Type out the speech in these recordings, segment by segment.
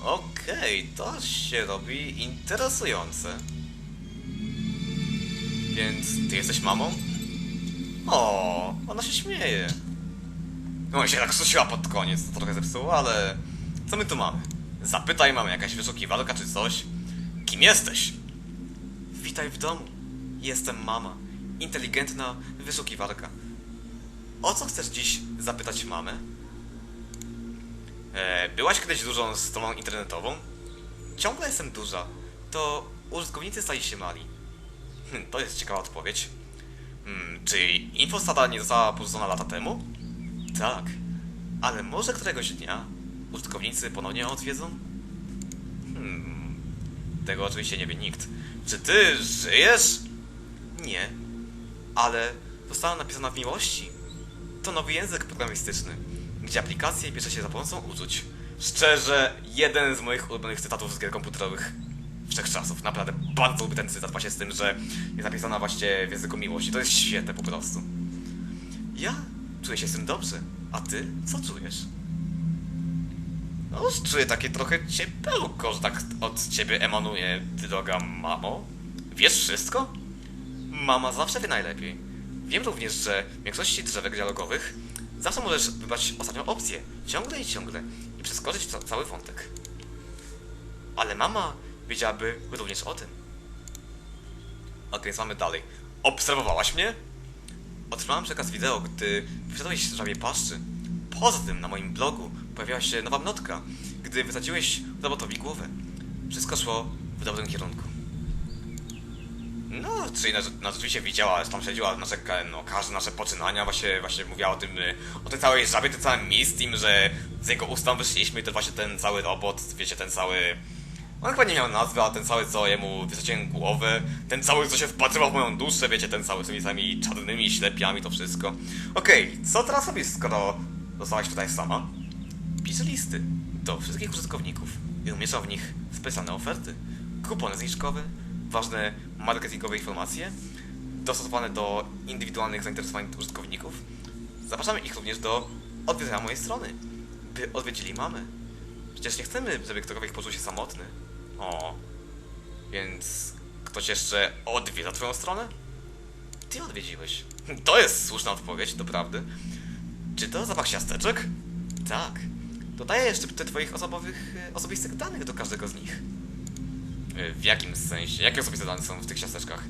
Okej, to się robi interesujące. Więc ty jesteś mamą? O, ona się śmieje. No się tak krztusiła pod koniec, to trochę zepsuło, ale... Co my tu mamy? Zapytaj mamy, jakaś wyszukiwarka czy coś? Kim jesteś? Witaj w domu. Jestem mama. Inteligentna wyszukiwarka. O co chcesz dziś zapytać mamę? E, byłaś kiedyś dużą stroną internetową? Ciągle jestem duża. To użytkownicy stali się mali. Hm, to jest ciekawa odpowiedź. Hmm, czy infostada nie została porzucona lata temu? Tak. Ale może któregoś dnia użytkownicy ponownie ją odwiedzą? Hmm, tego oczywiście nie wie nikt. Czy ty żyjesz? Nie. Ale została napisana w miłości. To nowy język programistyczny, gdzie aplikacje bierze się za pomocą uczuć. Szczerze, jeden z moich ulubionych cytatów z gier komputerowych wszechczasów. Naprawdę bardzo lubię ten cytat właśnie z tym, że jest napisana właśnie w języku miłości. To jest świetne po prostu. Ja czuję się z tym dobrze. A ty? Co czujesz? No, czuję takie trochę ciepełko, że tak od ciebie emanuje, droga mamo. Wiesz wszystko? Mama zawsze wie najlepiej. Wiem również, że w większości drzewek dialogowych zawsze możesz wybrać ostatnią opcję, ciągle i ciągle, i przeskoczyć ca cały wątek. Ale mama wiedziałaby również o tym. Okej, więc mamy dalej. Obserwowałaś mnie? Otrzymałem przekaz wideo, gdy wyszedłeś z żabie paszczy. Poza tym na moim blogu pojawiła się nowa notka, gdy wysadziłeś robotowi głowę. Wszystko szło w dobrym kierunku. No, czyli na, na rzeczywiście widziała, tam śledziła nasze, no, każde nasze poczynania, właśnie, właśnie mówiła o tym, y, o tej całej żabie, tym całym mistim, że z jego ust tam wyszliśmy, to właśnie ten cały robot, wiecie, ten cały... On chyba nie miał nazwy, a ten cały, co jemu wysadziłem głowę, ten cały, co się wpatrywał w moją duszę, wiecie, ten cały z tymi samymi czarnymi ślepiami, to wszystko. Okej, co teraz robisz, skoro zostałaś tutaj sama? Piszę listy do wszystkich użytkowników i umieszczam w nich specjalne oferty, kupony zniżkowe, ważne marketingowe informacje, dostosowane do indywidualnych zainteresowań użytkowników. Zapraszamy ich również do odwiedzenia mojej strony, by odwiedzili mamę. Przecież nie chcemy, żeby ktokolwiek poczuł się samotny. O, więc ktoś jeszcze odwiedza twoją stronę? Ty odwiedziłeś. To jest słuszna odpowiedź, doprawdy. Czy to zapach ciasteczek? Tak. Dodaję jeszcze te twoich osobowych, e, osobistych danych do każdego z nich. E, W jakim sensie? Jakie osobiste dane są w tych ciasteczkach?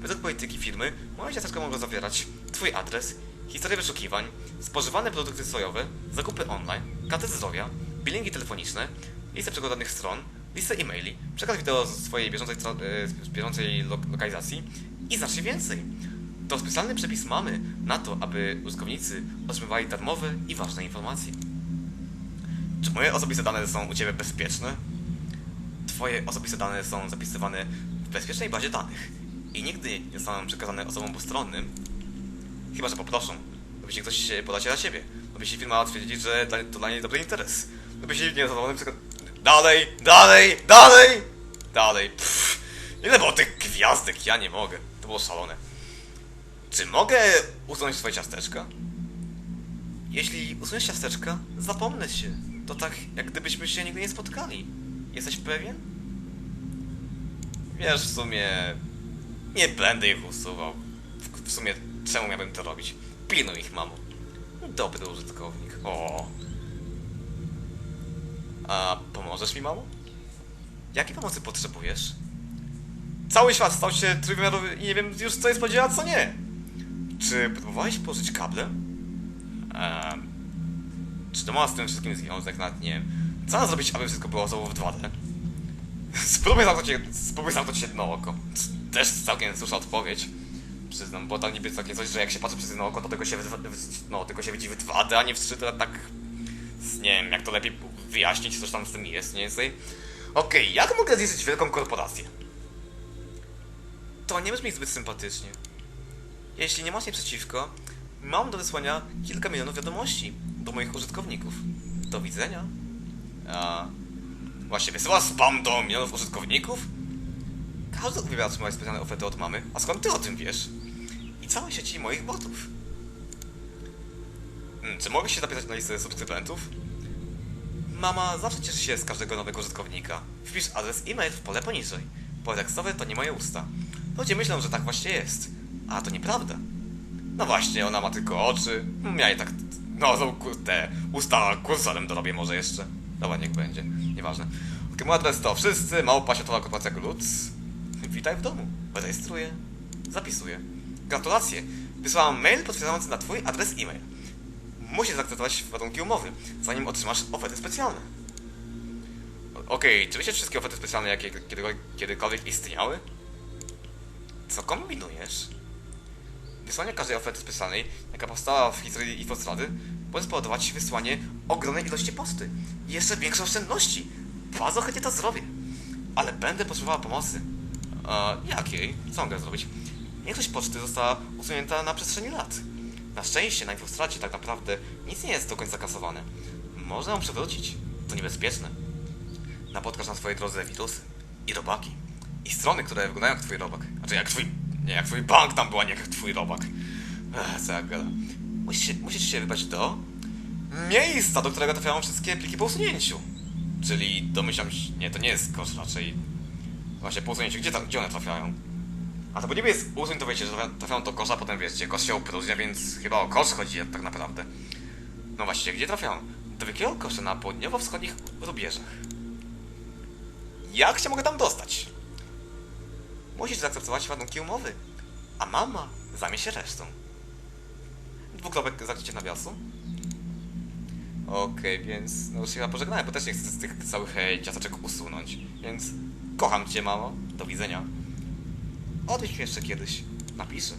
Według polityki firmy, moje ciasteczka mogą zawierać Twój adres, historię wyszukiwań, spożywane produkty sojowe, zakupy online, kartę zdrowia, bilingi telefoniczne, listę przeglądanych stron, listę e-maili, przekaz wideo z swojej bieżącej, e, z bieżącej lo lokalizacji i znacznie więcej. To specjalny przepis mamy na to, aby użytkownicy otrzymywali darmowe i ważne informacje. Czy moje osobiste dane są u Ciebie bezpieczne? Twoje osobiste dane są zapisywane w bezpiecznej bazie danych i nigdy nie zostaną przekazane osobom postronnym, chyba że poproszą, lub jeśli ktoś się poda się na siebie, lub jeśli firma twierdzi, że dla- to dla niej dobry interes, lub jeśli nie zadowolony przekaz... Dalej, dalej, dalej, dalej, Pff, ile było tych gwiazdek, ja nie mogę, to było szalone. Czy mogę usunąć swoje ciasteczka? Jeśli usuniesz ciasteczka, zapomnę się. To tak, jak gdybyśmy się nigdy nie spotkali. Jesteś pewien? Wiesz, w sumie... Nie będę ich usuwał. W, w sumie, czemu miałbym to robić? Pilnuj ich, mamo. Dobry użytkownik. O. A pomożesz mi, mamo? Jakiej pomocy potrzebujesz? Cały świat stał się trójwymiarowy i nie wiem już co jest podziała, co nie. Czy próbowałeś położyć kable? Ehm, czy to ma z tym wszystkim związek? Nawet nie. Co mam zrobić, aby wszystko było znowu w 2D? Spróbuj zamknąć, spróbuj zamknąć jedno oko. Też całkiem słuszna odpowiedź. Przyznam, bo tam niby takie coś, że jak się patrzy przez jedno oko, to tylko się, w, w, no, tylko się widzi w 2D, a nie w 3D, tak... Nie wiem, jak to lepiej wyjaśnić, coś tam z tym jest, nie więcej. Okej, jak mogę zniszczyć wielką korporację? To nie brzmi zbyt sympatycznie. Jeśli nie masz nic przeciwko, mam do wysłania kilka milionów wiadomości do moich użytkowników. Do widzenia. A właśnie wysyła spam do milionów użytkowników? Każdy uwielbia otrzymać specjalne oferty od mamy, a skąd ty o tym wiesz? I całe sieci moich botów. Hmm, czy mogę się zapisać na listę subskrybentów? Mama zawsze cieszy się z każdego nowego użytkownika. Wpisz adres e-mail w pole poniżej. Pole tekstowe to nie moje usta. Ludzie myślą, że tak właśnie jest. A to nieprawda. No właśnie, ona ma tylko oczy. Hmm, Ja i tak... No, te usta kursorem dorobię może jeszcze. Dobra, niech będzie. Nieważne. Ok, mój adres to wszyscy, małpa światowa korporacja Gluc. Witaj w domu. Rejestruję. Zapisuję. Gratulacje. Wysłałam mail potwierdzający na twój adres e-mail. Musisz zaakceptować warunki umowy, zanim otrzymasz oferty specjalne. Okej, czy wiecie wszystkie oferty specjalne, jakie kiedykolwiek, kiedykolwiek istniały? Co kombinujesz? Wysłanie każdej oferty specjalnej, jaka powstała w historii Infostrady, może spowodować wysłanie ogromnej ilości posty i jeszcze większej oszczędności. Bardzo chętnie to zrobię. Ale będę potrzebowała pomocy. A jakiej? Co mogę zrobić? Większość poczty została usunięta na przestrzeni lat. Na szczęście na Infostracie tak naprawdę nic nie jest do końca kasowane. Można ją przewrócić. To niebezpieczne. Napotkasz na swojej drodze wirusy i robaki. I strony, które wyglądają jak twój robak. Znaczy jak twój... Nie, jak twój bank tam była, nie jak twój robak. Ech, co ja gadam. Musisz musisz się wybrać do... Miejsca, do którego trafiają wszystkie pliki po usunięciu. Czyli domyślam się... Nie, to nie jest kosz raczej... Właśnie po usunięciu. Gdzie, tam, gdzie one trafiają? A to bo niby jest usuń, to wiecie, że trafia- trafiają do kosza, potem wiecie, kosz się opróżnia, więc chyba o kosz chodzi tak naprawdę. No właśnie, gdzie trafiają? Do wielkiego kosza na południowo-wschodnich rubieżach. Jak się mogę tam dostać? Musisz zaakceptować warunki umowy, a mama zajmie się resztą. Dwukropek zakrycie nawiasu. Okej, więc no już się chyba pożegnałem, bo też nie chcę z tych całych e, ciasteczek usunąć. Więc kocham cię, mamo. Do widzenia. Odejdź mnie jeszcze kiedyś. Napiszę.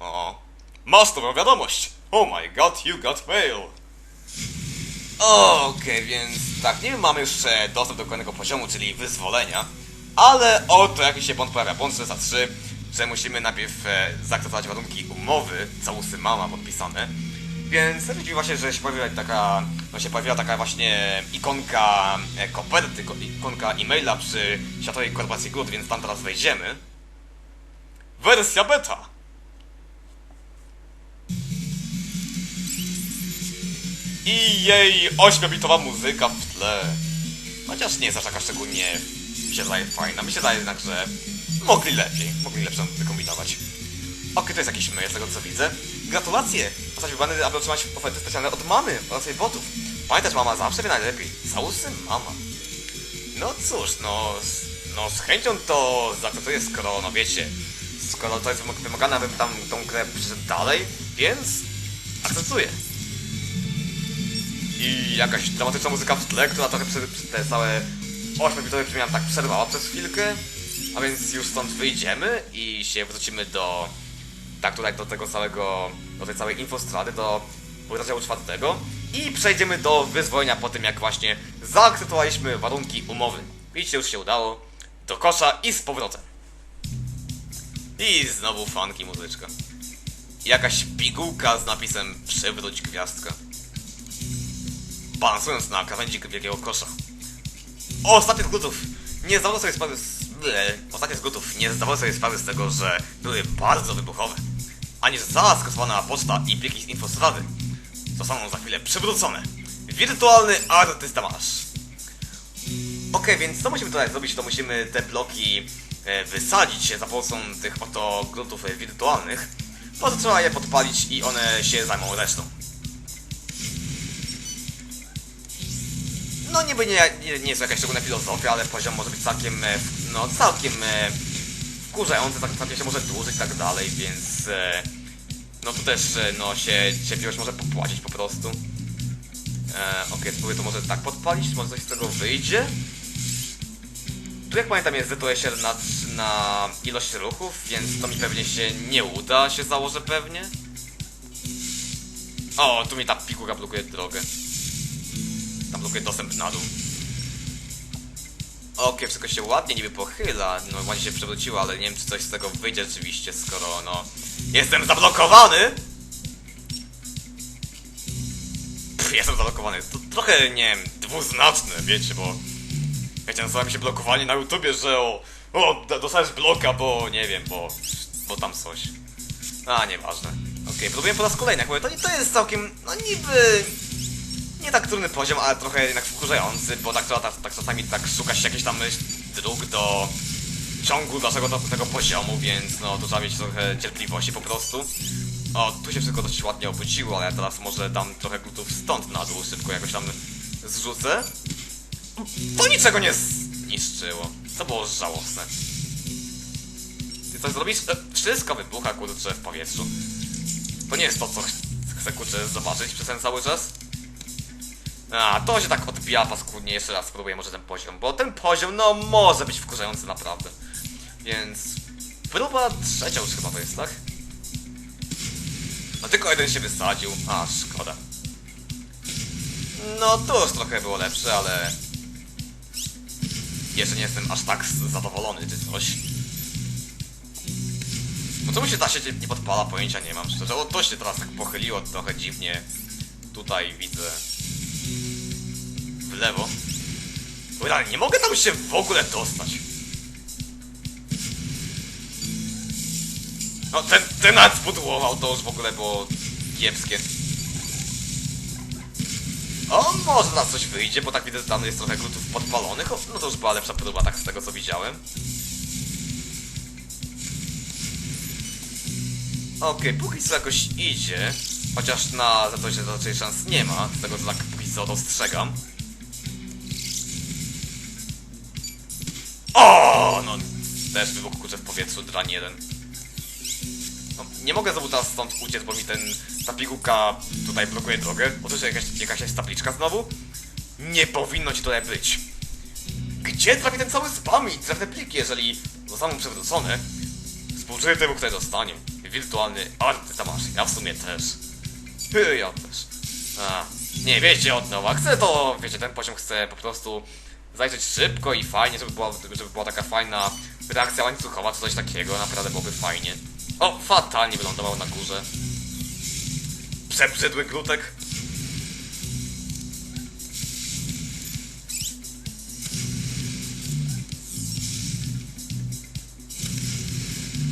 O, masz dobrą wiadomość. Oh my god, you got mail. Okej, więc tak, nie mamy jeszcze dostęp do kolejnego poziomu, czyli wyzwolenia, ale oto jakiś się błąd pojawia, błąd 403, że musimy najpierw e, zaakceptować warunki umowy, całusy mama podpisane, więc widzieli właśnie, że się pojawiła taka, no się pojawiła taka właśnie ikonka e, koperty, ko- ikonka e-maila przy Światowej Korporacji Good, więc tam teraz wejdziemy. Wersja beta! I jej 8-bitowa muzyka w tle. Chociaż nie jest aż taka szczególnie się zdaje fajna. Mi się zdaje jednak, że mogli lepiej, mogli lepszą wykombinować. Okej, to jest jakiś mail z tego co widzę. Gratulacje! Zostać wybrany, aby otrzymać oferty specjalne od mamy oraz jej botów. Pamiętasz, mama zawsze wie najlepiej. Całusy mama. No cóż, no, no z chęcią to zaakceptuję, skoro, no wiecie, skoro to jest wymag- wymagane, abym tam tą grę przyszedł dalej, więc akceptuję. I jakaś dramatyczna muzyka w tle, która trochę przy te całe 8-bitowe brzmienia tak przerwała przez chwilkę. A więc już stąd wyjdziemy i się wrócimy do... Tak tutaj do tego całego... do tej całej infostrady, do rozdziału czwartego. I przejdziemy do wyzwolenia po tym, jak właśnie zaakceptowaliśmy warunki umowy. Widzicie, już się udało. Do kosza i z powrotem. I znowu funky muzyczka. Jakaś pigułka z napisem przywróć gwiazdkę balansując na krawędzi wielkiego kosza. Ostatnie z glutów nie zdawały sobie sprawy z... Ble. Ostatnie z glutów nie zdawały sobie sprawy z tego, że były bardzo wybuchowe. Ani że cała skasowana poczta i pliki z infostrady zostaną za chwilę przywrócone. Wirtualny artysta masz. Okej, więc co musimy tutaj zrobić, to musimy te bloki e, wysadzić za pomocą tych oto glutów e, wirtualnych. Po to trzeba je podpalić i one się zajmą resztą. No niby nie, nie, nie jest to jakaś szczególna filozofia, ale poziom może być całkiem, e, no całkiem e, wkurzający, tak całkiem się może dłużyć i tak dalej, więc e, no tu też e, no się cierpliwość może popłacić po prostu. E, Okej, spróbuję to może tak podpalić, może coś z tego wyjdzie. Tu jak pamiętam jest ZOSR na, na ilość ruchów, więc to mi pewnie się nie uda, się założę pewnie. O, tu mi ta pigułka blokuje drogę. Tam blokuje dostęp na dół. Okej, wszystko się ładnie niby pochyla, no ładnie się przewróciło, ale nie wiem czy coś z tego wyjdzie rzeczywiście, skoro no... Jestem zablokowany! Pff, jestem zablokowany, to trochę, nie wiem, dwuznaczne, wiecie, bo... Wiecie, nazywam się blokowanie na YouTubie, że o... O, dostajesz bloka, bo nie wiem, bo... Bo tam coś. A, nieważne. Okej. Okej, próbuję po raz kolejny, jak mówię, to, to jest całkiem, no niby... Nie tak trudny poziom, ale trochę jednak wkurzający, bo tak, tak, tak czasami tak szuka się jakichś tam dróg do ciągu naszego to, tego poziomu, więc no tu trzeba mieć trochę cierpliwości po prostu. O, tu się wszystko dość ładnie obudziło, ale ja teraz może dam trochę glutów stąd na dół, szybko jakoś tam zrzucę. To niczego nie zniszczyło. To było żałosne. Ty coś zrobisz? E, wszystko wybucha, kurczę, w powietrzu. To nie jest to, co ch chcę, kurczę, zobaczyć przez ten cały czas. A, to się tak odbija paskudnie. Jeszcze raz spróbuję może ten poziom, bo ten poziom, no, może być wkurzający naprawdę. Więc... Próba trzecia już chyba to jest, tak? No tylko jeden się wysadził. A, szkoda. No to już trochę było lepsze, ale... Jeszcze nie jestem aż tak zadowolony czy coś. No czemu się ta sieć nie podpala? Pojęcia nie mam szczerze. O, to się teraz tak pochyliło trochę dziwnie. Tutaj widzę... Lewo. Kurde, nie mogę tam się w ogóle dostać. No ten, ten spudłował, to już w ogóle było kiepskie. O, może teraz coś wyjdzie, bo tak widzę, że tam jest trochę glutów podpalonych. No to już była lepsza próba, tak z tego co widziałem. Okej, póki co jakoś idzie. Chociaż na za to się raczej szans nie ma, z tego co tak póki co dostrzegam. O, no też wybuchł kurczę w powietrzu, drań jeden. No, nie mogę znowu teraz stąd uciec, bo mi ten, ta pigułka tutaj blokuje drogę. Otóż jakaś, jakaś jest tabliczka znowu? Nie powinno ci tutaj być. Gdzie trafi ten cały spam i trefne pliki, jeżeli zostaną przewrócone? Współczuję temu, kto je dostanie. Wirtualny artysta masz, ja w sumie też. Hy, ja też. A, nie, wiecie od nowa. Chcę to, wiecie, ten poziom chcę po prostu zajrzeć szybko i fajnie, żeby była, żeby była taka fajna reakcja łańcuchowa, czy coś takiego, naprawdę byłoby fajnie. O, fatalnie wylądował na górze. Przebrzydły glutek.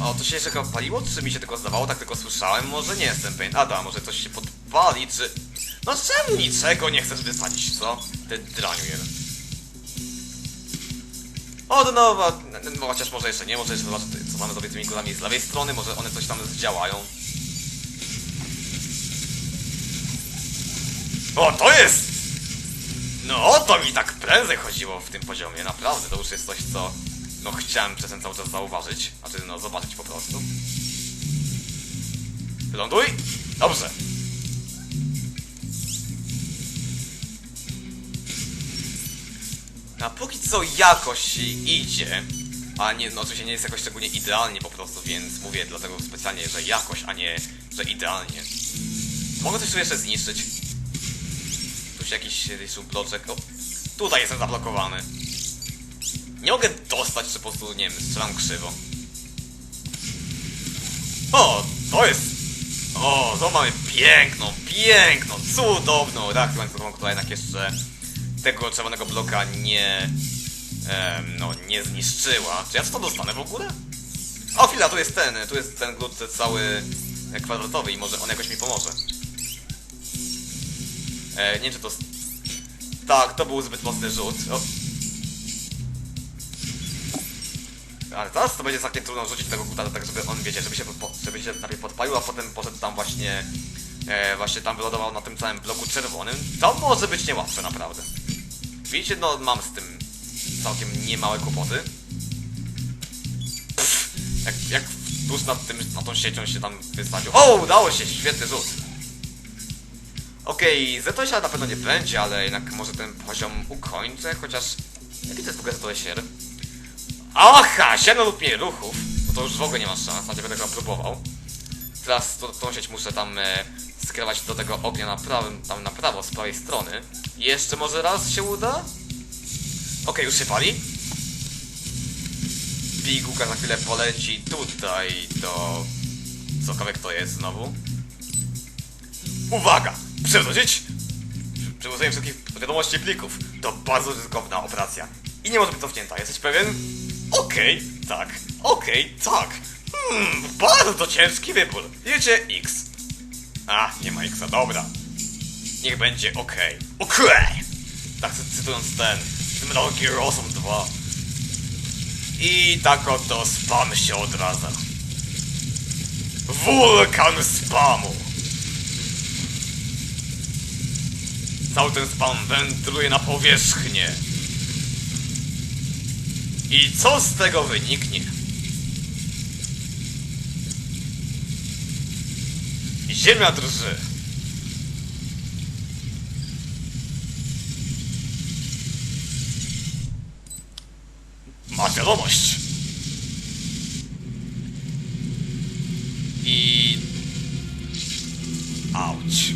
O, to się jeszcze chyba paliło, czy mi się tylko zdawało? Tak tylko słyszałem, może nie jestem pewien. Ada, może coś się podpali, czy... No czemu niczego nie chcesz wysadzić, co? Ty draniu jeden. Od nowa, no, chociaż może jeszcze nie, może jeszcze zobaczę, co mamy zrobić z tymi kulami z lewej strony, może one coś tam zdziałają. O, to jest! No o to mi tak prędzej chodziło w tym poziomie, naprawdę, to już jest coś, co no chciałem przez ten cały czas zauważyć, ty no zobaczyć po prostu. Ląduj! Dobrze. A póki co jakoś idzie, a nie, no oczywiście nie jest jakoś szczególnie idealnie po prostu, więc mówię dlatego specjalnie, że jakoś, a nie, że idealnie. Mogę coś tu jeszcze zniszczyć? Tu się jakiś jeszcze bloczek, o, tutaj jestem zablokowany. Nie mogę dostać, czy po prostu, nie wiem, strzelam krzywo. O, to jest... O, to mamy piękną, piękną, cudowną reakcję łańcuchową, która jednak jeszcze tego czerwonego bloka nie... Em, no, nie zniszczyła. Czy ja to dostanę w ogóle? O, chwila, tu jest ten, tu jest ten glut cały e, kwadratowy i może on jakoś mi pomoże. E, nie wiem, czy to... Tak, to był zbyt mocny rzut. O. Ale teraz to będzie całkiem trudno rzucić tego gluta, tak żeby on, wiecie, żeby się, żeby się najpierw podpalił, a potem poszedł tam właśnie... E, właśnie tam wylądował na tym całym bloku czerwonym. To może być niełatwe, naprawdę. Widzicie, no mam z tym całkiem niemałe kłopoty. Pff, jak, jak tuż nad tym, nad tą siecią się tam wysadził. O, udało się, świetny rzut. Okej, okay, Zetosia na pewno nie będzie, ale jednak może ten poziom ukończę, chociaż... Jaki to jest w ogóle Zetosier? Aha, 7 lub mniej ruchów. No to już w ogóle nie ma szans, na będę go próbował. Teraz tą sieć muszę tam e, skierować do tego ognia na prawym, tam na prawo, z prawej strony. Jeszcze może raz się uda? Okej, już się pali. Pigułka za chwilę poleci tutaj do... Cokolwiek to jest znowu. Uwaga! Przewrócić! Przywrócenie wszystkich wiadomości plików. To bardzo ryzykowna operacja. I nie może być cofnięta. Jesteś pewien? Okej, tak. Okej, tak. Hmm, bardzo ciężki wybór. Wiecie X. A, nie ma Xa, dobra. Niech będzie okej. Okej! Tak cy- cytując ten, Metal Gear Awesome 2. I tak oto spam się odradza. Wulkan spamu! Cały ten spam wędruje na powierzchnię. I co z tego wyniknie? Ziemia drży. Ma wiadomość. I... Auć.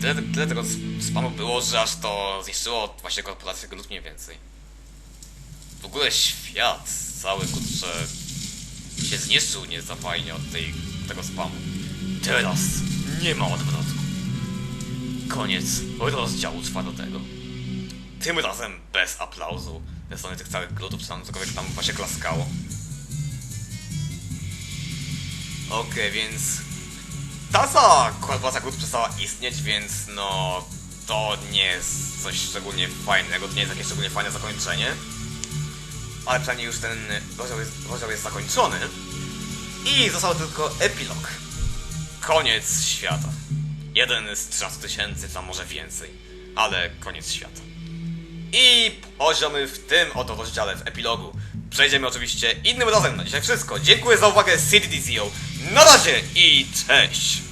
Tyle, tyle tego spamu było, że aż to zniszczyło właśnie korporację lub mniej więcej. W ogóle świat cały, kurczę, się zniszczył niezapajnie od tej, tego spamu. Teraz nie ma odwrotu. Koniec rozdziału czwartego. Tym razem bez aplauzu ze strony tych całych glutów, czy tam cokolwiek tam właśnie klaskało. Okej, więc ta cała korporacja glut przestała istnieć, więc no to nie jest coś szczególnie fajnego, to nie jest jakieś szczególnie fajne zakończenie. Ale przynajmniej już ten rozdział jest, rozdział jest zakończony. I został tylko epilog. Koniec świata. Jeden z 13 tysięcy, tam może więcej. Ale koniec świata. I poziomy w tym oto rozdziale w epilogu. Przejdziemy oczywiście innym razem. Na dzisiaj wszystko. Dziękuję za uwagę, CDDZO. Na razie i cześć!